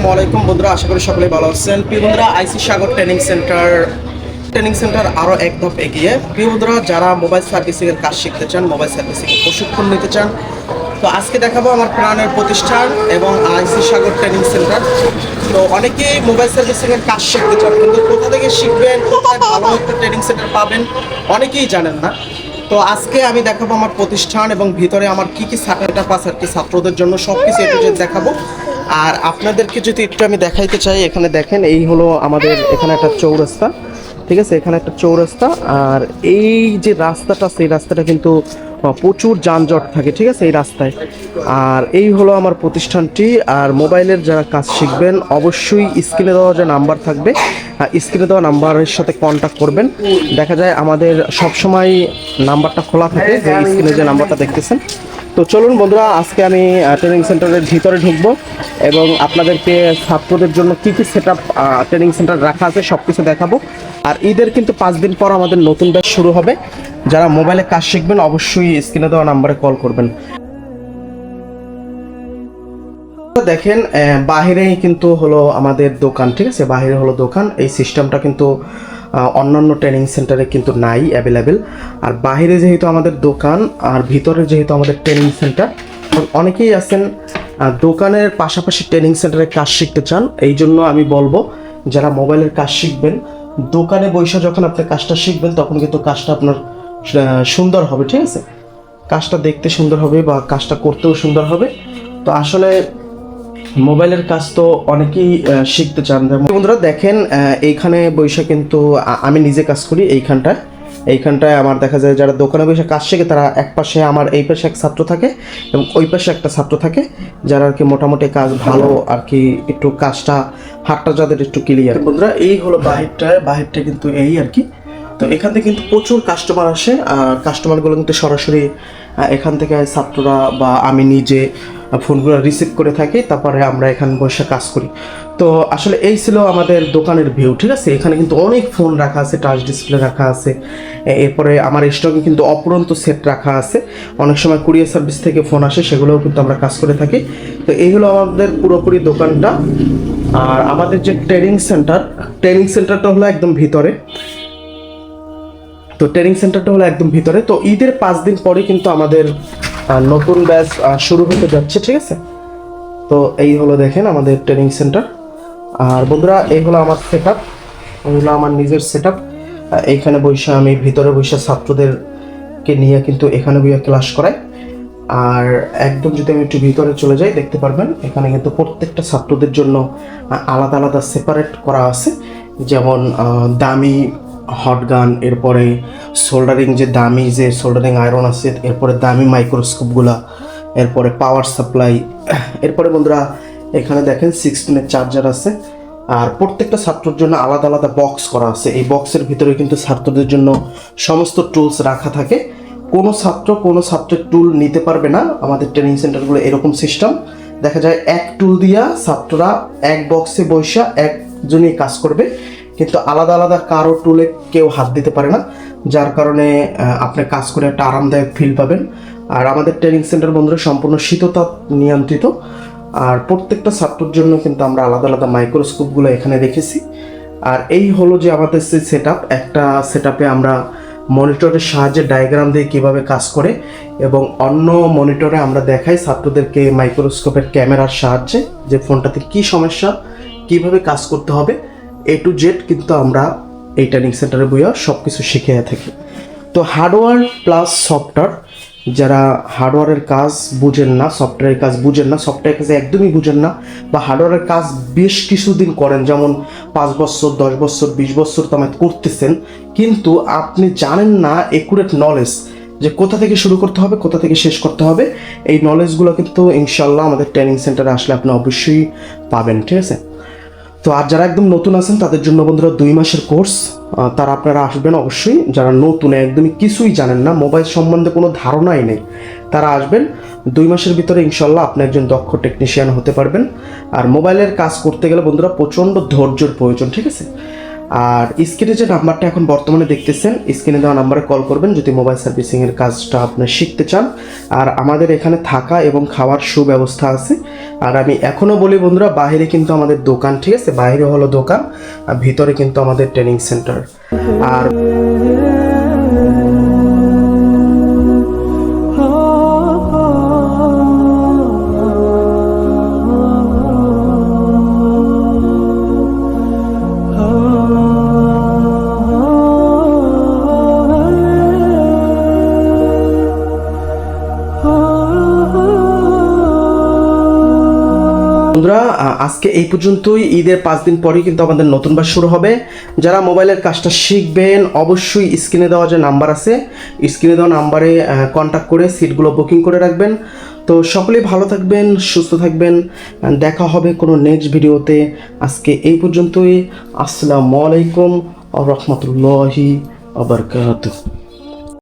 আসসালামু আলাইকুম বন্ধুরা, আশা করি সকলেই ভালো আছেন। প্রিয় বন্ধুরা, IC Sagar training centre training centre আরও এক ধাপ এগিয়ে। প্রিয় বন্ধুরা, যারা মোবাইল সার্ভিসিং এর কাজ শিখতে চান, মোবাইল সার্ভিসিং এর প্রশিক্ষণ নিতে চান, তো আজকে দেখাবো আমার প্রাণের প্রতিষ্ঠান এবং আইসি সাগর ট্রেনিং সেন্টার। তো অনেকেই মোবাইল সার্ভিসিং এর কাজ শিখতে চান, কিন্তু কোথা থেকে শিখবেন, কোথায় ভালো একটা ট্রেনিং সেন্টার পাবেন, অনেকেই জানেন না। তো আজকে আমি দেখাবো আমার প্রতিষ্ঠান এবং ভিতরে আমার কি কি সার্টিফিকেট পাস আর কি ছাত্রদের জন্য সব কিছু দেখাবো। আর আপনাদেরকে যদি একটু আমি দেখাইতে চাই, এখানে দেখেন, এই হলো আমাদের এখানে একটা চৌরাস্তা, ঠিক আছে? এখানে একটা চৌরাস্তা, আর এই যে রাস্তাটা, সেই রাস্তাটা কিন্তু প্রচুর যানজট থাকে, ঠিক আছে? এই রাস্তায়। আর এই হলো আমার প্রতিষ্ঠানটি, আর মোবাইলের যারা কাজ শিখবেন, অবশ্যই স্ক্রিনে দেওয়া যে নাম্বার থাকবে স্ক্রিনে দেওয়া নাম্বারের সাথে কন্ট্যাক্ট করবেন। দেখা যায় আমাদের সবসময় নাম্বারটা খোলা থাকে, যে স্ক্রিনে যে নাম্বারটা দেখতেছেন। তো চলুন বন্ধুরা, আজকে আমি ট্রেনিং সেন্টারের ভিতরে ঢুকবো এবং আপনাদেরকে ছাত্রদের জন্য কী কী সেট ট্রেনিং সেন্টার রাখা আছে সব কিছু দেখাবো। আর ঈদের কিন্তু পাঁচ দিন পর আমাদের নতুন ব্যাচ শুরু হবে। যারা মোবাইলে কাজ শিখবেন, অবশ্যই স্ক্রিনে দেওয়া নাম্বারে কল করবেন। দেখেন বাহিরেই কিন্তু হলো আমাদের দোকান, ঠিক আছে? বাহিরে হলো দোকান। এই সিস্টেমটা কিন্তু অন্যান্য ট্রেনিং সেন্টারে কিন্তু নাই অ্যাভেলেবেল আর বাইরে যেহেতু আমাদের দোকান, আর ভিতরে যেহেতু আমাদের ট্রেনিং সেন্টার অনেকেই আছেন দোকানের পাশাপাশি ট্রেনিং সেন্টারে কাজ শিখতে চান। এই জন্য আমি বলব, যারা মোবাইলের কাজ শিখবেন, দোকানে বসে যখন আপনি কাজটা শিখবেন, তখন কিন্তু কাজটা আপনার সুন্দর হবে, ঠিক আছে? কাজটা দেখতে সুন্দর হবে বা কাজটা করতেও সুন্দর হবে। তো আসলে মোবাইলের কাজ তো অনেকেই শিখতে চান। বন্ধুরা দেখেন এইখানে বৈশা কিন্তু আমি নিজে কাজ করি এইখানটায়। এইখানটায় আমার দেখা যায় যারা দোকানে বসে কাজ শেখে তারা এক পাশে আমার এই পাশে এক ছাত্র থাকে এবং ওই পাশে একটা ছাত্র থাকে যারা আর কি মোটামুটি কাজ ভালো আর কি একটু কাজটা হাতটা যাদের একটু ক্লিয়ার বন্ধুরা এই হলো বাহিরটায় বাহিরটা কিন্তু এই আর কি। তো এখান থেকে কিন্তু প্রচুর কাস্টমার আসে আর কাস্টমারগুলো কিন্তু সরাসরি এখান থেকে ছাত্ররা বা আমি নিজে ফোনগুলো রিসিভ করে থাকি, তারপরে আমরা এখানে বসে কাজ করি। তো আসলে এই ছিল আমাদের দোকানের ভিউ ঠিক আছে? এখানে কিন্তু অনেক ফোন রাখা আছে টাচ ডিসপ্লে রাখা আছে। এরপরে আমার স্টকে কিন্তু অপরন্ত সেট রাখা আছে। অনেক সময় কুরিয়ার সার্ভিস থেকে ফোন আসে, সেগুলোও কিন্তু আমরা কাজ করে থাকি। তো এই হলো আমাদের পুরোপুরি দোকানটা। আর আমাদের যে ট্রেনিং সেন্টার ট্রেনিং সেন্টারটা হলো একদম ভিতরে। তো ট্রেনিং সেন্টারটা হলো একদম ভিতরে। তো ঈদের পাঁচ দিন পরে কিন্তু আমাদের নতুন ব্যাচ শুরু হতে যাচ্ছে, ঠিক আছে? তো এই হলো দেখেন আমাদের ট্রেনিং সেন্টার আর বন্ধুরা, এই হলো আমার সেট আপ হলো আমার নিজের সেট আপ এইখানে বসে আমি, ভিতরে বসে ছাত্রদেরকে নিয়ে কিন্তু এখানে বইয়া ক্লাস করাই। আর একদম যদি আমি একটু ভিতরে চলে যাই, দেখতে পারবেন, এখানে কিন্তু প্রত্যেকটা ছাত্রদের জন্য আলাদা আলাদা সেপারেট করা আছে। যেমন দামি হট গান এরপরে সোল্ডারিং যে দামি যে সোল্ডারিং আয়রন আছে, এরপরে দামি মাইক্রোস্কোপগুলা এরপরে পাওয়ার সাপ্লাই এরপরে বন্ধুরা, এখানে দেখেন সিক্সটিনের চার্জার আছে, আর প্রত্যেকটা ছাত্রর জন্য আলাদা আলাদা বক্স করা আছে। এই বক্সের ভিতরে কিন্তু ছাত্রদের জন্য সমস্ত টুলস রাখা থাকে। কোনো ছাত্র কোনো ছাত্রের টুল নিতে পারবে না। আমাদের ট্রেনিং সেন্টারগুলো এরকম সিস্টেম দেখা যায় এক টুল দিয়া ছাত্ররা এক বক্সে বৈশা একজনই কাজ করবে। কিন্তু আলাদা আলাদা কারও টুলে কেউ হাত দিতে পারে না, যার কারণে আপনি কাজ করে একটা আরামদায়ক ফিল পাবেন। আর আমাদের ট্রেনিং সেন্টার বন্ধুরা সম্পূর্ণ শীততাপ নিয়ন্ত্রিত। আর প্রত্যেকটা ছাত্রর জন্য কিন্তু আমরা আলাদা আলাদা মাইক্রোস্কোপগুলো এখানে রেখেছি আর এই হলো যে আমাদের সেই সেট একটা সেট আমরা মনিটরের সাহায্যে ডায়াগ্রাম দিয়ে কীভাবে কাজ করে এবং অন্য মনিটরে আমরা দেখাই ছাত্রদেরকে মাইক্রোস্কোপের ক্যামেরার সাহায্যে যে ফোনটাতে কী সমস্যা, কীভাবে কাজ করতে হবে। এ টু জেড কিন্তু আমরা এই ট্রেনিং সেন্টারে বইয়া সব কিছু শিখিয়ে থাকি। তো হার্ডওয়্যার প্লাস সফটওয়্যার যারা হার্ডওয়্যারের কাজ বুঝেন না সফটওয়্যারের কাজ বুঝেন না সফটওয়্যার কাজ একদমই বুঝেন না, বা হার্ডওয়্যারের কাজ বেশ কিছুদিন করেন, যেমন পাঁচ বছর, দশ বছর, বিশ বছর তামাত করতেছেন, কিন্তু আপনি জানেন না একুরেট নলেজ যে কোথা থেকে শুরু করতে হবে, কোথা থেকে শেষ করতে হবে, এই নলেজগুলো কিন্তু ইনশাল্লাহ আমাদের ট্রেনিং সেন্টারে আসলে আপনি অবশ্যই পাবেন, ঠিক আছে? তো আর যারা একদম নতুন আছেন, তাদের জন্য বন্ধুরা দুই মাসের কোর্স তারা আপনারা আসবেন অবশ্যই। যারা নতুন, একদমই কিছুই জানেন না, মোবাইল সম্বন্ধে কোনো ধারণাই নেই, তারা আসবেন। দুই মাসের ভিতরে ইনশাল্লাহ আপনি একজন দক্ষ টেকনিশিয়ান হতে পারবেন। আর মোবাইলের কাজ করতে গেলে বন্ধুরা প্রচণ্ড ধৈর্যর প্রয়োজন, ঠিক আছে? আর স্ক্রিনে যে নাম্বারটা এখন বর্তমানে দেখতেছেন, স্ক্রিনে দেওয়া নাম্বারে কল করবেন যদি মোবাইল সার্ভিসিংয়ের কাজটা আপনি শিখতে চান। আর আমাদের এখানে থাকা এবং খাওয়ার সুব্যবস্থা আছে। আর আমি এখনও বলি বন্ধুরা বাইরে কিন্তু আমাদের দোকান, ঠিক আছে? বাইরে হলো দোকান, আর ভিতরে কিন্তু আমাদের ট্রেনিং সেন্টার আর বন্ধুরা আজকে এই পর্যন্তই। ঈদের পাঁচ দিন পরেই কিন্তু আমাদের নতুন বার শুরু হবে। যারা মোবাইলের কাজটা শিখবেন, অবশ্যই স্ক্রিনে দেওয়া যে নাম্বার আছে, স্ক্রিনে দেওয়া নাম্বারে কন্ট্যাক্ট করে সিটগুলো বুকিং করে রাখবেন। তো সকলেই ভালো থাকবেন, সুস্থ থাকবেন। দেখা হবে কোনো নেক্সট ভিডিওতে। আজকে এই পর্যন্তই। আসসালামু আলাইকুম রহমতুল্লাহি আবরকাত